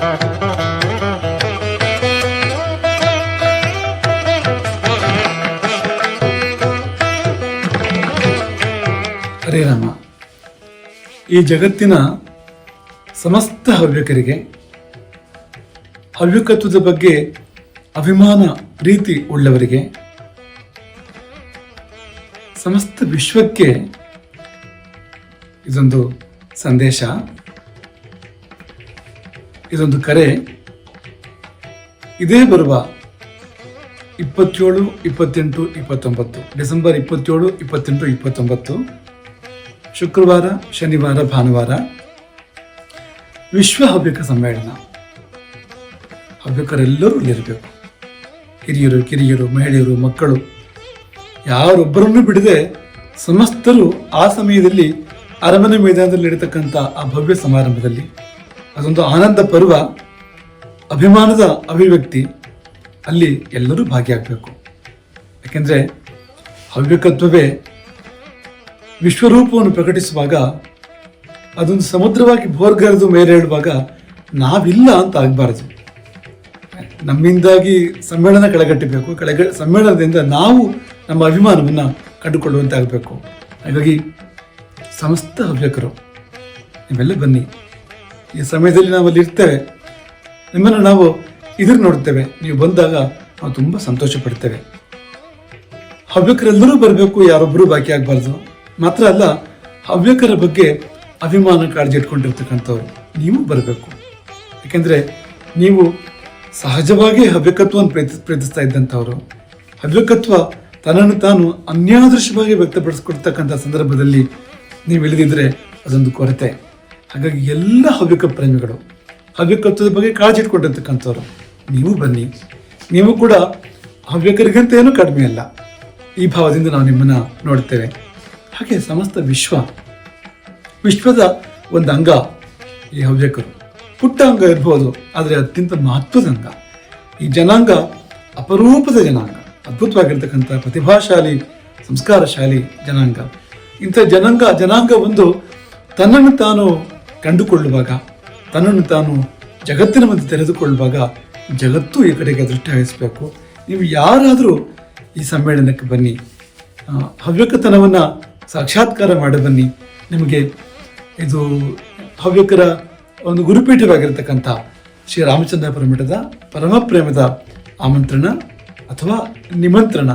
ಹರೇ ರಾಮ. ಈ ಜಗತ್ತಿನ ಸಮಸ್ತ ಹವ್ಯಕರಿಗೆ ಹವ್ಯಕತ್ವದ ಬಗ್ಗೆ ಅಭಿಮಾನ ಪ್ರೀತಿ ಉಳ್ಳವರಿಗೆ ಸಮಸ್ತ ವಿಶ್ವಕ್ಕೆ ಇದೊಂದು ಸಂದೇಶ. ಇದೊಂದು ಕರೆ. ಇದೇ ಬರುವ ಇಪ್ಪತ್ತೇಳು, ಇಪ್ಪತ್ತೆಂಟು, ಇಪ್ಪತ್ತೊಂಬತ್ತು. ಡಿಸೆಂಬರ್ ಇಪ್ಪತ್ತೇಳು, ಇಪ್ಪತ್ತೆಂಟು, ಇಪ್ಪತ್ತೊಂಬತ್ತು. ಶುಕ್ರವಾರ, ಶನಿವಾರ, ಭಾನುವಾರ. ವಿಶ್ವ ಹವ್ಯಕ ಸಮ್ಮೇಳನ. ಹವ್ಯಕರೆಲ್ಲರೂ ಇಲ್ಲಿರಬೇಕು. ಹಿರಿಯರು, ಕಿರಿಯರು, ಮಹಿಳೆಯರು, ಮಕ್ಕಳು, ಯಾರೊಬ್ಬರನ್ನು ಬಿಡದೆ ಸಮಸ್ತರು ಆ ಸಮಯದಲ್ಲಿ ಅರಮನೆ ಮೈದಾನದಲ್ಲಿ ನಡೀತಕ್ಕಂಥ ಆ ಭವ್ಯ ಸಮಾರಂಭದಲ್ಲಿ ಅದೊಂದು ಆನಂದ ಪರ್ವ, ಅಭಿಮಾನದ ಅಭಿವ್ಯಕ್ತಿ, ಅಲ್ಲಿ ಎಲ್ಲರೂ ಭಾಗಿಯಾಗಬೇಕು. ಯಾಕೆಂದರೆ ಹವ್ಯಕತ್ವವೇ ವಿಶ್ವರೂಪವನ್ನು ಪ್ರಕಟಿಸುವಾಗ, ಅದೊಂದು ಸಮುದ್ರವಾಗಿ ಭೋರ್ಗರೆದು ಮೇಲೆ ಹೇಳುವಾಗ ನಾವಿಲ್ಲ ಅಂತ ಆಗಬಾರದು. ನಮ್ಮಿಂದಾಗಿ ಸಮ್ಮೇಳನ ಕೆಳಗಟ್ಟಬೇಕು, ಕೆಳಗ ಸಮ್ಮೇಳನದಿಂದ ನಾವು ನಮ್ಮ ಅಭಿಮಾನವನ್ನು ಕಂಡುಕೊಳ್ಳುವಂತಾಗಬೇಕು. ಹಾಗಾಗಿ ಸಮಸ್ತ ಹವ್ಯಕರು, ನೀವೆಲ್ಲ ಬನ್ನಿ. ಈ ಸಮಯದಲ್ಲಿ ನಾವು ಅಲ್ಲಿ ಇರ್ತೇವೆ. ನಿಮ್ಮನ್ನು ನಾವು ಇದ್ರ ನೋಡ್ತೇವೆ. ನೀವು ಬಂದಾಗ ನಾವು ತುಂಬ ಸಂತೋಷ ಪಡ್ತೇವೆ. ಹವ್ಯಕರೆಲ್ಲರೂ ಬರಬೇಕು, ಯಾರೊಬ್ಬರೂ ಬಾಕಿ ಆಗಬಾರ್ದು. ಮಾತ್ರ ಅಲ್ಲ, ಹವ್ಯಕರ ಬಗ್ಗೆ ಅಭಿಮಾನ ಕಾಳಜಿ ಇಟ್ಕೊಂಡಿರ್ತಕ್ಕಂಥವ್ರು ನೀವು ಬರಬೇಕು. ಯಾಕೆಂದರೆ ನೀವು ಸಹಜವಾಗಿ ಹವ್ಯಕತ್ವವನ್ನು ಪ್ರೀತಿ, ಪ್ರೀತಿಸ್ತಾ ಇದ್ದಂಥವ್ರು. ಹವ್ಯಕತ್ವ ತನ್ನನ್ನು ತಾನು ಅನ್ಯಾದೃಶವಾಗಿ ವ್ಯಕ್ತಪಡಿಸ್ಕೊಡ್ತಕ್ಕಂಥ ಸಂದರ್ಭದಲ್ಲಿ ನೀವು ಇಳಿದಿದ್ರೆ ಅದೊಂದು ಕೊರತೆ. ಹಾಗಾಗಿ ಎಲ್ಲ ಹವ್ಯಕ ಪ್ರೇಮಿಗಳು, ಹವ್ಯಕತ್ವದ ಬಗ್ಗೆ ಕಾಳಜಿ ಇಟ್ಕೊಂಡಿರ್ತಕ್ಕಂಥವ್ರು, ನೀವು ಬನ್ನಿ. ನೀವು ಕೂಡ ಹವ್ಯಕರಿಗಂತ ಏನೂ ಕಡಿಮೆ ಅಲ್ಲ. ಈ ಭಾವದಿಂದ ನಾವು ನಿಮ್ಮನ್ನು ನೋಡ್ತೇವೆ. ಹಾಗೆ ಸಮಸ್ತ ವಿಶ್ವ, ವಿಶ್ವದ ಒಂದು ಅಂಗ ಈ ಹವ್ಯಕರು. ಪುಟ್ಟ ಅಂಗ ಇರ್ಬೋದು, ಆದರೆ ಅತ್ಯಂತ ಮಹತ್ವದ ಅಂಗ. ಈ ಜನಾಂಗ ಅಪರೂಪದ ಜನಾಂಗ, ಅದ್ಭುತವಾಗಿರ್ತಕ್ಕಂಥ ಪ್ರತಿಭಾಶಾಲಿ, ಸಂಸ್ಕಾರಶಾಲಿ ಜನಾಂಗ. ಇಂಥ ಜನಾಂಗ ಜನಾಂಗ ಒಂದು ತನ್ನನ್ನು ತಾನು ಕಂಡುಕೊಳ್ಳುವಾಗ, ತನ್ನನ್ನು ತಾನು ಜಗತ್ತಿನ ಮಧ್ಯೆ ತೆರೆದುಕೊಳ್ಳುವಾಗ ಜಗತ್ತು ಈ ಕಡೆಗೆ ದೃಷ್ಟಿ ಹಾಯಿಸಬೇಕು ನೀವು ಯಾರಾದರೂ ಈ ಸಮ್ಮೇಳನಕ್ಕೆ ಬನ್ನಿ ಹವ್ಯಕತನವನ್ನು ಸಾಕ್ಷಾತ್ಕಾರ ಮಾಡಿ ಬನ್ನಿ. ನಿಮಗೆ ಇದು ಹವ್ಯಕರ ಒಂದು ಗುರುಪೀಠವಾಗಿರತಕ್ಕಂಥ ಶ್ರೀ ರಾಮಚಂದ್ರಪುರ ಮಠದ ಪರಮ ಪ್ರೇಮದ ಆಮಂತ್ರಣ ಅಥವಾ ನಿಮಂತ್ರಣ.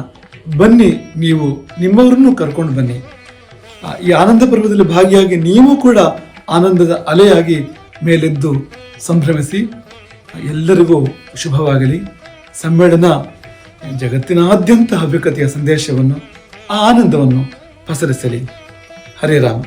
ಬನ್ನಿ, ನೀವು ನಿಮ್ಮವರನ್ನು ಕರ್ಕೊಂಡು ಬನ್ನಿ. ಈ ಆನಂದ ಪರ್ವದಲ್ಲಿ ಭಾಗಿಯಾಗಿ ನೀವು ಕೂಡ ಆನಂದದ ಅಲೆಯಾಗಿ ಮೇಲೆದ್ದು ಸಂಭ್ರಮಿಸಿ ಎಲ್ಲರಿಗೂ ಶುಭವಾಗಲಿ. ಸಮ್ಮೇಳನ ಜಗತ್ತಿನಾದ್ಯಂತ ಹವ್ಯಕತೆಯ ಸಂದೇಶವನ್ನು, ಆ ಆನಂದವನ್ನು ಪಸರಿಸಲಿ. ಹರೇ ರಾಮ.